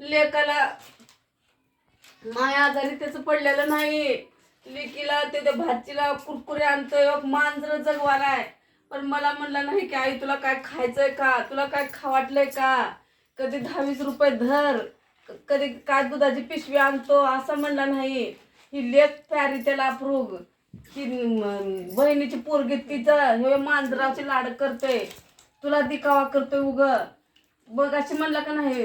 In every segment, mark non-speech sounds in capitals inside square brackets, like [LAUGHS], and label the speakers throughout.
Speaker 1: लेकाला माया आजारी त्याचं पडलेलं नाही. लेकीला ते त्या भाजीला कुरकुरे आणतोय मांजर जगवालाय. पण मला म्हणलं नाही की आई तुला काय खायचंय का? तुला काय खा वाटलंय का? कधी दहावीस रुपये धर. कधी काय दुधाची पिशवी आणतो असं म्हणलं नाही. ही लेख प्यारी त्याला प्रूग की बहिणीची पोरगी तिचं हे मांजराची लाड करतोय. तुला दिखावा करतोय उग. बघ अशी म्हणलं का नाही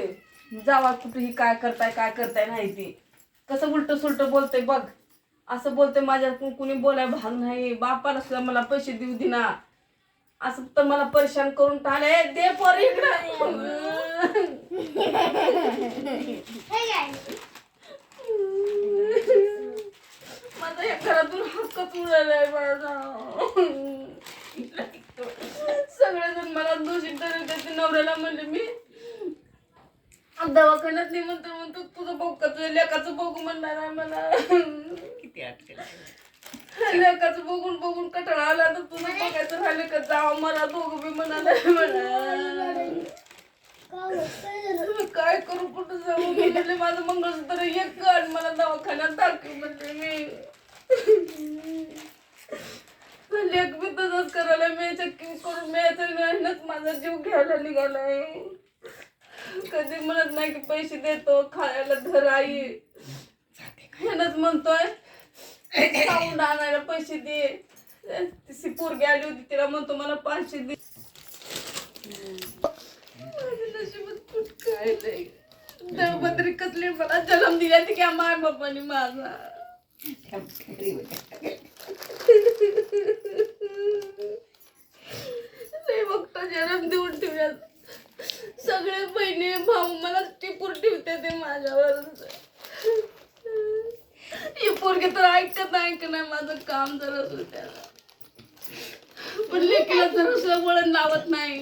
Speaker 1: जावा कुठेही काय करताय काय करताय नाही ती. कसं उलट सुलट बोलतोय बघ. असं बोलते माझ्या कुणी बोलाय भाग नाही. बापाला सुद्धा मला पैसे देऊ दिना. असं तर मला परेशान करून टाळे दे पोरी इकडं. माझा या घरातून हक्कच उडालाय माझा. सगळेजण मला दोषी ठरवतात नवऱ्याला म्हणले मी. दवाखान्यात नाही म्हणतो म्हणतो तुझं बघू का? तुझ्या लेकाचं बघू म्हणणार आहे मला
Speaker 2: किती अटकेल.
Speaker 1: लेकाचं बघून बघून कटाळा आला तर तुझं बघायचं राहिले का? जावं मला दोघं बी म्हणाले म्हणा [LAUGHS] काय करू कुठं जाऊ? मी म्हणले माझं मंगळसूत्र एक काढ मला दवाखान्यात दाखव म्हणले मी. लेख बी तसंच करायला मी चक्की करून मिळायचं माझा जीव घ्यायला निघालाय. कधी म्हणत नाही की पैसे देतो खायला धर आई. ह्यानंच म्हणतोय साऊंड आणायला पैसे दे. ती पोरगी आली होती तिला म्हणतो मला पाचशे दे. माझ्या नशिबात काय नाही कसली मला जन्म दिला ती काय माय बापाने माझा. लय बघता जन्म देऊन ठेवल्यात सगळे बहिणी भाऊ मला टिपूर ठेवते ते माझ्यावर. हे पोरगी तर ऐकत ऐक नाही. माझं काम जरा त्याला पण लेकीला जरा वळण लावत नाही.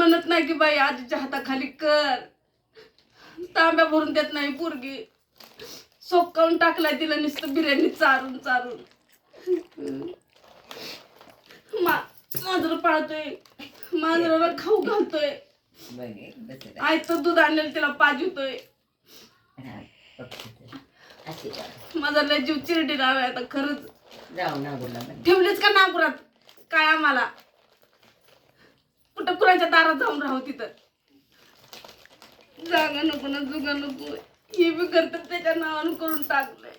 Speaker 1: म्हणत नाही की बाई आजीच्या हाताखाली कर. तांब्या भरून देत नाही पोरगी. सोकावून टाकलाय तिला नुसतं बिर्याणी चारून चारून. मा मांजर पाळतोय. मांजराला खाऊ घालतोय. आयतं दूध आणलेलं तिला पाजवतोय. माझा लय जीव चिरडी लावाय आता खरंच. ठेवलीच का नागपुरात काय आम्हाला? कुणाच्या दारात जाऊन राहू तिथं. जागा नको ना जुगा नको. हे बी करतात त्याच्या नावानं करून टाकलंय.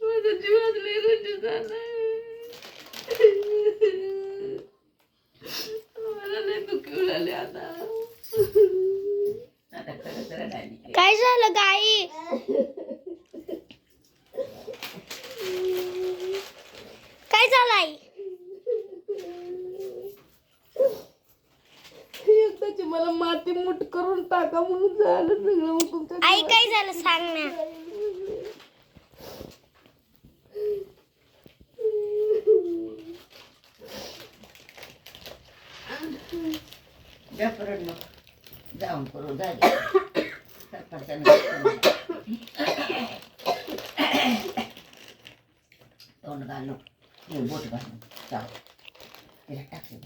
Speaker 1: माझा जीवात लय रुची झालाय. मला लय दुःखी उडाले आता.
Speaker 3: काय झालं गाई? काय झालं आई?
Speaker 1: मला माती मुठ करून टाका म्हणून झालं सगळं मग तुमच्या
Speaker 3: आई काय झालं सांग ना.
Speaker 2: जा परत नको जाऊन करू झाले सरपंचाने तोंड घालू. बोट घालू. जाऊ. तिला टाकले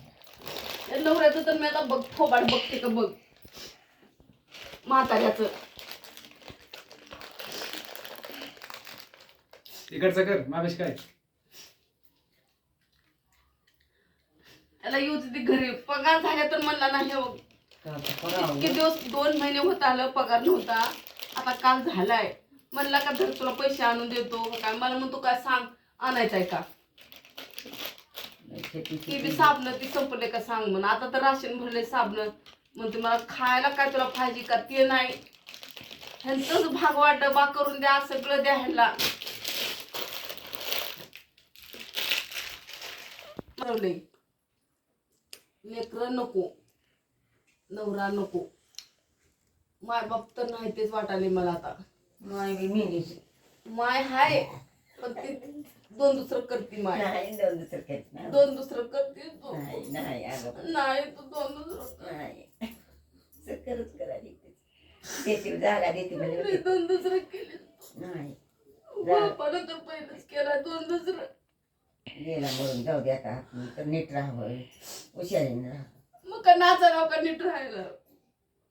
Speaker 1: नवऱ्याचं तर मी आता बघ थोबाड बघते का बघ. म्हाताऱ्याचं.
Speaker 4: इकडचं कर मावेश काय?
Speaker 1: याला येऊ दे घरी. पगार झाल्या तर म्हणला नाही हो? इतके दिवस दोन महिने होत आलं पगार नव्हता. आता काल झालाय. म्हणला का धर तुला पैसे आणून देतो. काय मला म्हणतो काय सांग आणायचंय का? ती बी साबण ती संपले का सांग म्हण आता तर राशन भरले साबण. म्हणते मला खायला काय तुला पाहिजे का? ते नाही. ह्यांचंच भागवा डबा करून द्या सगळं द्या ठरवलंय. लेकरं नको. नवरा नको. माय बाप तर नाही तेच वाटाले मला आता.
Speaker 2: माय मेलीच.
Speaker 1: माय हाय. पण ते दोन दुसरं करते माय.
Speaker 2: नाही दोन दुसरं काहीच नाही.
Speaker 1: दोन दुसरं करते तू
Speaker 2: नाही नाही अगं.
Speaker 1: नाही तू दोन दुसरं.
Speaker 2: नाही. सकरच करा देते जागा देते
Speaker 1: मी
Speaker 2: म्हणजे
Speaker 1: दोन दुसरं केले.
Speaker 2: नाही.
Speaker 1: बापानं तर पहिलंच केला दोन दुसरं.
Speaker 2: गेला म्हणून जाऊ दे आता तर नीट राहावं. हुशारीने
Speaker 1: मग का नाचा का नीट राहायला?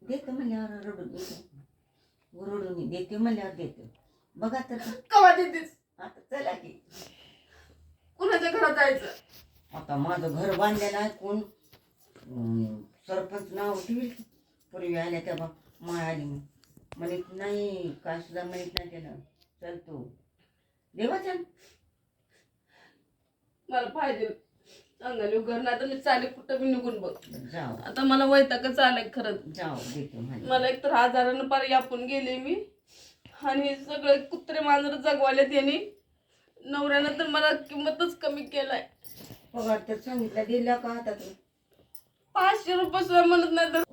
Speaker 2: देतो म्हणल्यावर रडून देतो. रडून देते म्हणल्यावर देतो. बघा तर.
Speaker 1: कवा देतेस?
Speaker 2: आता चला की.
Speaker 1: कुणाच्या घरात जायचं?
Speaker 2: आता माझं घर बांधलेलं आहे कोण? अं, सरपंच नाव ठेवील पूर्वी आल्या तेव्हा माय आली म्हणत नाही काय सुद्धा म्हणत नाही त्याला. चल तू. देवाच्या
Speaker 1: मला पाहिजे. चांगली घर नाही तर मी चाले कुठं बी निघून बघ.
Speaker 2: जाऊ.
Speaker 1: आता मला वैतागच आलंय खरंच.
Speaker 2: जाऊ देतो म्हणे.
Speaker 1: मला एक तर आजारानं पार यापून गेले मी. आणि सगळे कुत्रे मांजर जगवाले त्यांनी नवऱ्यानं तर मला किंमतच कमी केलाय.
Speaker 2: पगार तर सांगितलं दिला का आता तू?
Speaker 1: पाचशे रुपये सुद्धा म्हणत नाही तर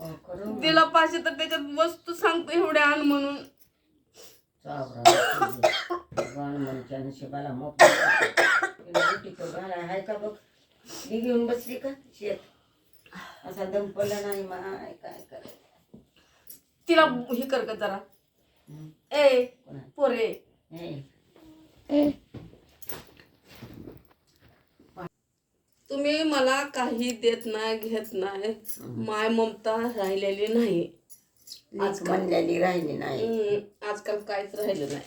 Speaker 1: दिला पाचशे तर त्याच्यात वस्तू सांगतो एवढ्या आण म्हणून.
Speaker 2: गणमणीच्या नशिबाला मोप तो गाला आहे का बघ? ती घेऊन बसली का शेत? असा दम पडला नाही माय काय करायचं?
Speaker 1: तिला हे कर का जरा.
Speaker 2: हं.
Speaker 1: ए
Speaker 2: कोणा?
Speaker 1: पोरे.
Speaker 2: हे,
Speaker 1: तुम्ही मला काही देत नाही घेत नाही. माय ममता राहिलेली नाही.
Speaker 2: लीक म्हणलेली राहिली नाही.
Speaker 1: हम्म, आजकाल काहीच राहिलं नाही.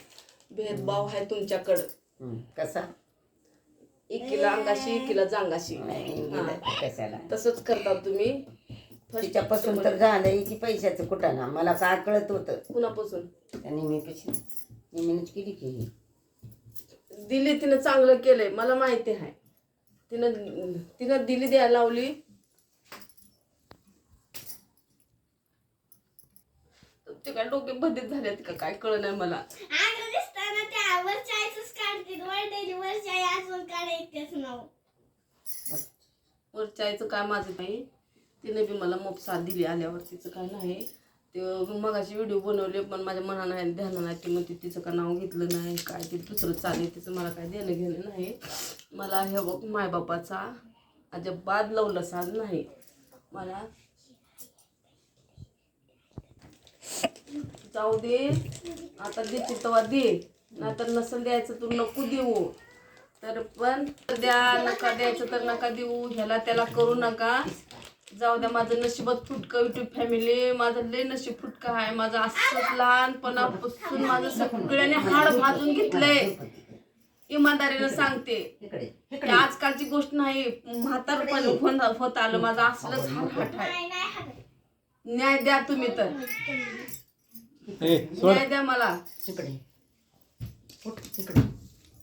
Speaker 1: भेदभाव आहे तुमच्याकडं.
Speaker 2: हं, कसा?
Speaker 1: इकीला अंगाशी इकीला जांगाशी.
Speaker 2: नाही
Speaker 1: हा.
Speaker 2: कशाला?
Speaker 1: तसंच करता तुम्ही.
Speaker 2: तिच्यापासून तर झालंय की पैशाचं कुठं ना. मला काय कळत होतं.
Speaker 1: कुणापासून?
Speaker 2: आणि मी कशी केली की ही.
Speaker 1: दिली तिनं चांगलं केलंय. मला माहिती आहे. तिनं तिनं दिली द्यायला लावली. ते काय डोके बधीत झालेत का? काय कळ नाही मला?
Speaker 3: अंग दिसताना त्या वरच्या आईचंच काढते वरडेली वरच्या आई अजून काढायचंच नाव.
Speaker 1: वरच्या आईचं काय माझं नाही. तिने बी मला मोप साथ दिली आल्यावर. तिचं काय नाही. ते मगाशी व्हिडिओ बनवले पण माझ्या मनात नाही ध्यान नाही ती म्हणते तिचं का नाव घेतलं नाही काय ते दुसरं चालेल तिचं मला काय देणं घेणं नाही. मला हे बघ मायबापाचा अजिबात लवलं साज नाही. मला जाऊ दे आता देते तेव्हा दे. नाहीतर नसेल द्यायचं तू नको देऊ. तर पण द्या नका द्यायचं तर नका देऊ. ह्याला त्याला करू नका. जाऊ द्या माझं नशिबात फुटकं युट्यूब फॅमिली माझं लय नशीब फुटकं आहे. माझं असंच लहानपणापासून माझं सगळ्याने हाड भाजून घेतलंय. इमानदारीनं सांगते.
Speaker 2: इकडे
Speaker 1: ते
Speaker 2: इकडे
Speaker 1: आजकालची गोष्ट नाही म्हातार पण होत होत आलं. माझं असलंच हाट आहे. न्याय द्या तुम्ही तर.
Speaker 4: ए सोड.
Speaker 1: न्याय द्या मला.
Speaker 2: इकडे. उठ, इकडे.